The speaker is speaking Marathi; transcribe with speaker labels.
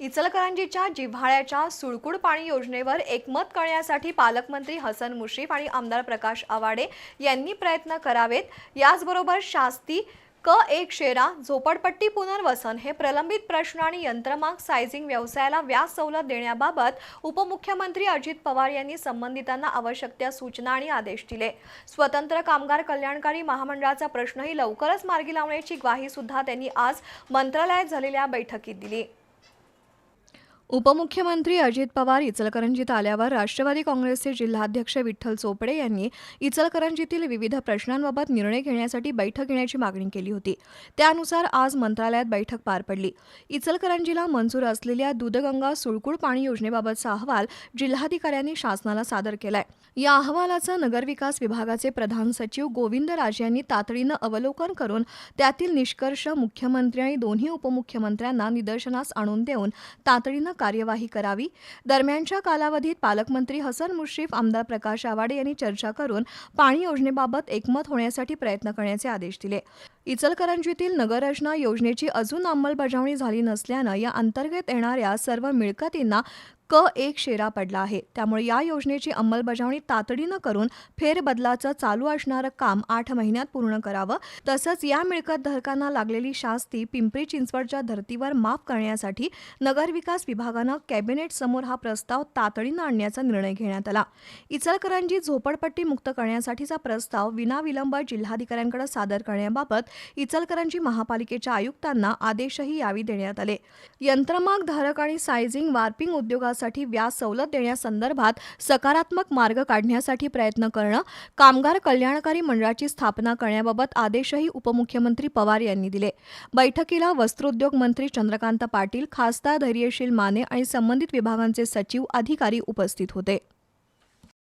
Speaker 1: इचलकरंजीच्या जिव्हाळ्याच्या सुळकुड पाणी योजनेवर एकमत करण्यासाठी पालकमंत्री हसन मुश्रीफ आणि आमदार प्रकाश आवाडे यांनी प्रयत्न करावेत. याचबरोबर शास्ती क एक शेरा झोपडपट्टी पुनर्वसन हे प्रलंबित प्रश्न आणि यंत्रमाग सायझिंग व्यवसायाला व्याज सवलत देण्याबाबत उपमुख्यमंत्री अजित पवार यांनी संबंधितांना आवश्यक त्या सूचना आणि आदेश दिले. स्वतंत्र कामगार कल्याणकारी महामंडळाचा प्रश्नही लवकरच मार्गी लावण्याची ग्वाही सुद्धा त्यांनी आज मंत्रालयात झालेल्या बैठकीत दिली. उपमुख्यमंत्री अजित पवार इचलकरंजीत आल्यावर राष्ट्रवादी काँग्रेसचे जिल्हाध्यक्ष विठ्ठल चोपडे यांनी इचलकरंजीतील विविध प्रश्नांबाबत निर्णय घेण्यासाठी बैठक घेण्याची मागणी केली होती. त्यानुसार आज मंत्रालयात बैठक पार पडली. इचलकरंजीला मंजूर असलेल्या दूधगंगा सुळकुड पाणी योजनेबाबतचा अहवाल जिल्हाधिकाऱ्यांनी शासनाला सादर केलाय. या अहवालाचं नगरविकास विभागाचे प्रधान सचिव गोविंद राजे यांनी तातडीनं अवलोकन करून त्यातील निष्कर्ष मुख्यमंत्री आणि दोन्ही उपमुख्यमंत्र्यांना निदर्शनास आणून देऊन तातडीनं कार्यवाही करावी. दरम्यानच्या कालावधीत पालकमंत्री हसन मुश्रीफ आमदार प्रकाश आवाडे यांनी चर्चा करून पाणी योजनेबाबत एकमत होण्यासाठी प्रयत्न करण्याचे आदेश दिले. इचलकरंजीतील नगररचना योजनेची अजून अंमलबजावणी झाली नसल्यानं या अंतर्गत येणाऱ्या सर्व मिळकतींना क एक शेरा पडला आहे. त्यामुळे या योजनेची अंमलबजावणी तातडीनं करून फेरबदलाचं चालू असणारं काम आठ महिन्यात पूर्ण करावं. तसंच या मिळकत धारकांना लागलेली शास्ती पिंपरी चिंचवडच्या धर्तीवर माफ करण्यासाठी नगरविकास विभागानं कॅबिनेट समोर हा प्रस्ताव तातडीनं आणण्याचा निर्णय घेण्यात आला. इचलकरंजी झोपडपट्टी मुक्त करण्यासाठीचा प्रस्ताव विनाविलंब जिल्हाधिकाऱ्यांकडे सादर करण्याबाबत इचलकरंजी महापालिकेच्या आयुक्तांना आदेशही यावेळी देण्यात आले. यंत्रमाग धारक आणि सायझिंग वार्पिंग कामगारांसाठी व्याज सवलत देण्यासंदर्भात सकारात्मक मार्ग काढण्यासाठी प्रयत्न करणं कामगार कल्याणकारी मंडळाची स्थापना करण्याबाबत आदेशही उपमुख्यमंत्री पवार यांनी दिले. बैठकीला वस्त्रोद्योग मंत्री चंद्रकांत पाटील खासदार धैर्यशील माने आणि संबंधित विभागांचे सचिव अधिकारी उपस्थित होते.